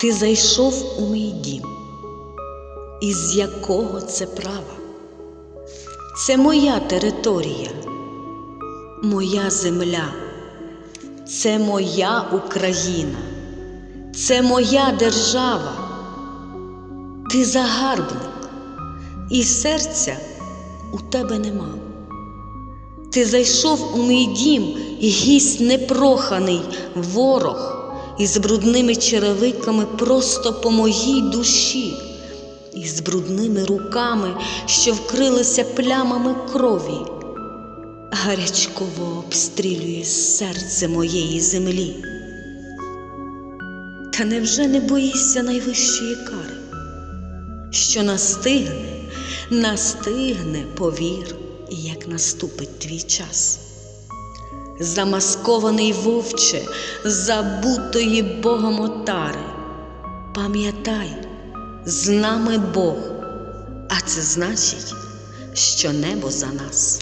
Ти зайшов у мій дім, із якого це права? Це моя територія, моя земля, це моя Україна, це моя держава. Ти загарбник, і серця у тебе нема. Ти зайшов у мій дім, гість непроханий ворог із брудними черевиками просто по моїй душі, і з брудними руками, що вкрилися плямами крові, гарячково обстрілює серце моєї землі. Та невже не боїшся найвищої кари? Що настигне, настигне, повір, як наступить твій час. Замаскований вовче, забутої Богом отари. Пам'ятай, з нами Бог, а це значить, що небо за нас.